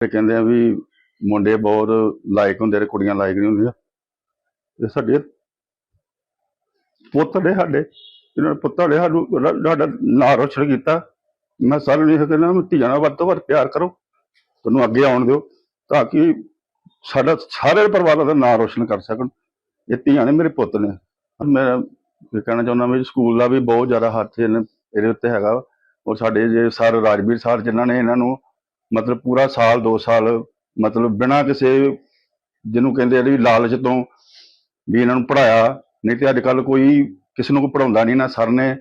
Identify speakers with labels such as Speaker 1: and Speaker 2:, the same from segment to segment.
Speaker 1: ਤੇ ਕਹਿੰਦੇ ਆ ਵੀ ਮੁੰਡੇ ਬਹੁਤ ਲਾਇਕ ਹੁੰਦੇ ਨੇ ਕੁੜੀਆਂ ਲਾਇਕ ਨਹੀਂ ਹੁੰਦੀਆਂ। ਇਹ ਸਾਡੇ ਪੁੱਤ ਨੇ ਸਾਡੇ, ਇਹਨਾਂ ਨੇ ਪੁੱਤਾਂ ਨੇ ਸਾਨੂੰ ਸਾਡਾ ਨਾਂ ਰੋਸ਼ਨ ਕੀਤਾ। ਮੈਂ ਸਾਰਿਆਂ ਨੂੰ ਇਹ ਕਹਿੰਦਾ ਵੀ ਧੀਆਂ ਨਾਲ ਵੱਧ ਤੋਂ ਵੱਧ ਪਿਆਰ ਕਰੋ, ਤੁਹਾਨੂੰ ਅੱਗੇ ਆਉਣ ਦਿਓ, ਤਾਂ ਕਿ ਸਾਡਾ ਸਾਰੇ ਪਰਿਵਾਰਾਂ ਦਾ ਨਾਂ ਰੋਸ਼ਨ ਕਰ ਸਕਣ। ਇਹ ਧੀਆਂ ਨੇ ਮੇਰੇ ਪੁੱਤ ਨੇ। ਮੈਂ ਇਹ ਕਹਿਣਾ ਚਾਹੁੰਦਾ ਵੀ ਸਕੂਲ ਦਾ ਵੀ ਬਹੁਤ ਜ਼ਿਆਦਾ ਹੱਥ ਇਹਨੇ- ਇਹਦੇ ਉੱਤੇ ਹੈਗਾ ਵਾ। ਔਰ ਸਾਡੇ ਜੇ ਸਰ ਰਾਜਵੀਰ ਸਰ ਜਿਨ੍ਹਾਂ ਨੇ ਇਹਨਾਂ ਨੂੰ ਮਤਲਬ ਪੂਰਾ ਸਾਲ 2 ਸਾਲ ਮਤਲਬ ਬਿਨਾਂ ਕਿਸੇ ਜਿਹਨੂੰ ਕਹਿੰਦੇ ਆ ਵੀ ਲਾਲਚ ਤੋਂ ਵੀ ਇਹਨਾਂ ਨੂੰ ਪੜਾਇਆ ਨਹੀਂ ਤੇ ਅੱਜ ਕੱਲ ਕੋਈ ਕਿਸੇ ਨੂੰ ਕੋਈ ਪੜਾਉਂਦਾ ਨਹੀਂ ਨਾ ਸਰ ਨੇ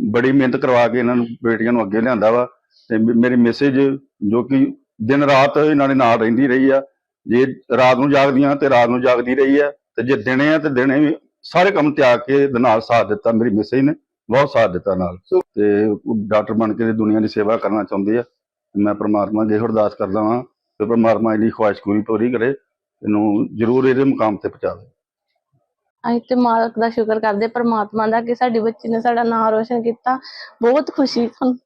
Speaker 1: ਬੜੀ ਮਿਹਨਤ ਕਰਵਾ ਕੇ ਇਹਨਾਂ ਨੂੰ ਬੇਟੀਆਂ ਨੂੰ ਅੱਗੇ ਲਿਆਂਦਾ ਵਾ ਤੇ ਮੇਰੀ ਮੈਸੇਜ ਜੋ ਕਿ ਦਿਨ ਰਾਤ ਇਹਨਾਂ ਦੇ ਨਾਲ ਰਹਿੰਦੀ ਰਹੀ ਆ ਜੇ ਰਾਤ ਨੂੰ ਜਾਗਦੀਆਂ ਤੇ ਰਾਤ ਨੂੰ ਜਾਗਦੀ ਰਹੀ ਆ ਤੇ ਜੇ ਦਿਨੇ ਆ ਤੇ ਦਿਨੇ ਵੀ ਸਾਰੇ ਕੰਮ ਤਿਆਗ ਕੇ ਨਾਲ ਸਾਥ ਦਿੱਤਾ ਮੇਰੀ ਮੈਸੇਜ ਨੇ ਬਹੁਤ ਸਾਥ ਦਿੱਤਾ ਨਾਲ। ਤੇ ਡਾਕਟਰ ਬਣ ਕੇ ਦੁਨੀਆ ਦੀ ਸੇਵਾ ਕਰਨਾ ਚਾਹੁੰਦੇ ਆ। ਮੈਂ ਪ੍ਰਮਾਤਮਾ ਅੱਗੇ ਅਰਦਾਸ ਕਰਦਾ ਹਾਂ ਕਿ ਪ੍ਰਮਾਤਮਾ ਇਹਦੀ ਖੁਆਇਸ਼ ਪੂਰੀ ਪੂਰੀ ਕਰੇ, ਇਹਨੂੰ ਜ਼ਰੂਰ ਇਹਦੇ ਮੁਕਾਮ ਤੇ ਪਹੁੰਚਾਵੇ
Speaker 2: ਅਸੀਂ ਤੇ ਮਾਲਕ ਦਾ ਸ਼ੁਕਰ ਕਰਦੇ, ਪਰਮਾਤਮਾ ਦਾ ਕਿ ਸਾਡੀ ਬੱਚੀ ਨੇ ਸਾਡਾ ਨਾਮ ਰੋਸ਼ਨ ਕੀਤਾ। ਬਹੁਤ ਖੁਸ਼ੀ ਸਾਨੂੰ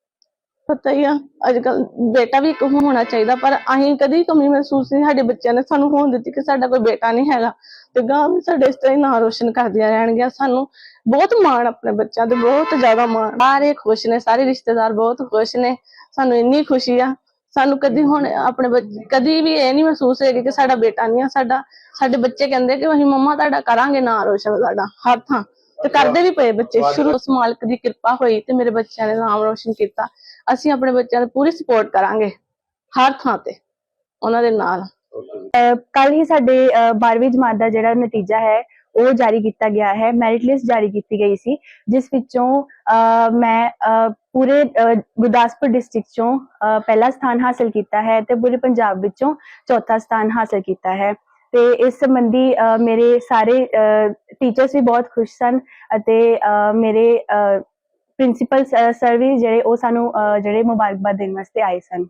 Speaker 2: ਪਤਾ ਹੀ ਆ ਅੱਜ ਕੱਲ ਬੇਟਾ ਵੀ ਇੱਕ ਹੋਣਾ ਚਾਹੀਦਾ, ਪਰ ਅਸੀਂ ਕਦੀ ਕਮੀ ਮਹਿਸੂਸ ਨਹੀਂ, ਸਾਡੇ ਬੱਚਿਆਂ ਨੇ ਸਾਨੂੰ ਹੋਣ ਦਿੱਤੀ ਕਿ ਸਾਡਾ ਕੋਈ ਬੇਟਾ ਨਹੀਂ ਹੈਗਾ। ਤੇ ਗਾਂ ਵੀ ਸਾਡੇ ਇਸ ਤਰ੍ਹਾਂ ਹੀ ਨਾਮ ਰੋਸ਼ਨ ਕਰਦੀਆਂ ਰਹਿਣਗੀਆਂ। ਸਾਨੂੰ ਬਹੁਤ ਮਾਣ ਆਪਣੇ ਬੱਚਿਆਂ ਤੇ, ਬਹੁਤ ਜ਼ਿਆਦਾ ਮਾਣ। ਸਾਰੇ ਖੁਸ਼ ਨੇ, ਸਾਰੇ ਰਿਸ਼ਤੇਦਾਰ ਬਹੁਤ ਖੁਸ਼ ਨੇ। ਸਾਨੂੰ ਇੰਨੀ ਖੁਸ਼ੀ ਆ। ਸਾਨੂੰ ਕਦੀ ਹੁਣ ਆਪਣੇ ਕਦੀ ਵੀ ਇਹ ਨਹੀਂ ਮਹਿਸੂਸ ਹੋਏਗਾ ਕਿ ਸਾਡਾ ਬੇਟਾ ਨਹੀਂ ਆ ਸਾਡਾ ਸਾਡੇ ਬੱਚੇ ਕਹਿੰਦੇ ਕਿ ਅਸੀਂ ਮੰਮਾ ਤੁਹਾਡਾ ਕਰਾਂਗੇ ਨਾ ਰੋਸ਼ਨ ਸਾਡਾ ਹਰ ਥਾਂ। ਤੇ ਕਰਦੇ ਵੀ ਪਏ ਬੱਚੇ ਸ਼ੁਰੂ ਉਸ ਮਾਲਕ ਦੀ ਕਿਰਪਾ ਹੋਈ ਤੇ ਮੇਰੇ ਬੱਚਿਆਂ ਨੇ ਨਾਮ ਰੋਸ਼ਨ ਕੀਤਾ। ਅਸੀਂ ਆਪਣੇ ਬੱਚਿਆਂ ਦੀ ਪੂਰੀ ਸਪੋਰਟ ਕਰਾਂਗੇ ਹਰ ਥਾਂ ਤੇ ਉਹਨਾਂ ਦੇ ਨਾਲ।
Speaker 3: ਕੱਲ ਹੀ ਸਾਡੇ 12ਵੀਂ ਜਮਾਤ ਦਾ ਜਿਹੜਾ ਨਤੀਜਾ ਹੈ ਉਹ ਜਾਰੀ ਕੀਤਾ ਗਿਆ ਹੈ ਮੈਰਿਟ ਲਿਸਟ ਜਾਰੀ ਕੀਤੀ ਗਈ ਸੀ, ਜਿਸ ਵਿੱਚੋਂ ਮੈਂ ਪੂਰੇ ਗੁਰਦਾਸਪੁਰ ਡਿਸਟ੍ਰਿਕਟ ਚੋਂ ਪਹਿਲਾ ਸਥਾਨ ਹਾਸਲ ਕੀਤਾ ਹੈ ਤੇ ਪੂਰੇ ਪੰਜਾਬ ਵਿੱਚੋਂ ਚੌਥਾ ਸਥਾਨ ਹਾਸਲ ਕੀਤਾ ਹੈ। ਤੇ ਇਸ ਸੰਬੰਧੀ ਮੇਰੇ ਸਾਰੇ ਟੀਚਰਸ ਵੀ ਬਹੁਤ ਖੁਸ਼ ਸਨ ਅਤੇ ਮੇਰੇ ਪ੍ਰਿੰਸੀਪਲ ਸਰ ਵੀ ਜਿਹੜੇ ਉਹ ਸਾਨੂੰ ਜਿਹੜੇ ਮੁਬਾਰਕਬਾਦ ਦੇਣ ਵਾਸਤੇ ਆਏ ਸਨ।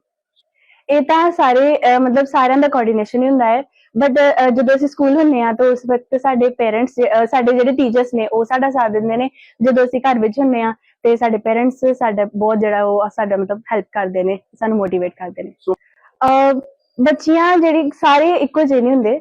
Speaker 3: ਇਹ ਤਾਂ ਸਾਰੇ ਮਤਲਬ ਸਾਰਿਆਂ ਦਾ ਕੋਆਰਡੀਨੇਸ਼ਨ ਹੀ ਹੁੰਦਾ ਹੈ। ਬਟ ਜਦੋਂ ਅਸੀਂ ਸਕੂਲ ਹੁੰਨੇ ਆ ਤਾਂ ਉਸ ਵਕਤ ਸਾਡੇ ਪੇਰੈਂਟਸ ਸਾਡੇ ਜਿਹੜੇ ਟੀਚਰਸ ਨੇ ਉਹ ਸਾਡਾ ਸਾਥ ਦਿੰਦੇ ਨੇ। ਜਦੋਂ ਅਸੀਂ ਘਰ ਵਿੱਚ ਹੁੰਨੇ ਆ ਤੇ ਸਾਡੇ ਪੇਰੈਂਟਸ ਸਾਡਾ ਬਹੁਤ ਜਿਹੜਾ ਉਹ ਸਾਡਾ ਮਤਲਬ ਹੈਲਪ ਕਰਦੇ ਨੇ ਸਾਨੂੰ ਮੋਟੀਵੇਟ ਕਰਦੇ ਨੇ। ਬੱਚੀਆਂ ਜਿਹੜੀ ਸਾਰੇ ਇੱਕੋ ਜਿਹੇ ਨਹੀਂ ਹੁੰਦੇ।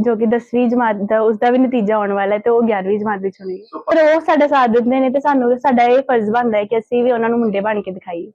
Speaker 3: ਜੋ ਕਿ 10ਵੀਂ ਜਮਾਤ ਦਾ ਉਸਦਾ ਵੀ ਨਤੀਜਾ ਆਉਣ ਵਾਲਾ ਹੈ ਤੇ ਉਹ 11ਵੀਂ ਜਮਾਤ ਵਿੱਚ ਹੋਣੀ ਹੈ ਪਰ ਉਹ ਸਾਡਾ ਸਾਥ ਦਿੰਦੇ ਨੇ ਤੇ ਸਾਨੂੰ ਸਾਡਾ ਇਹ ਫਰਜ਼ ਬਣਦਾ ਹੈ ਕਿ ਅਸੀਂ ਵੀ ਉਹਨਾਂ ਨੂੰ ਮੁੰਡੇ ਬਣ ਕੇ ਦਿਖਾਈਏ।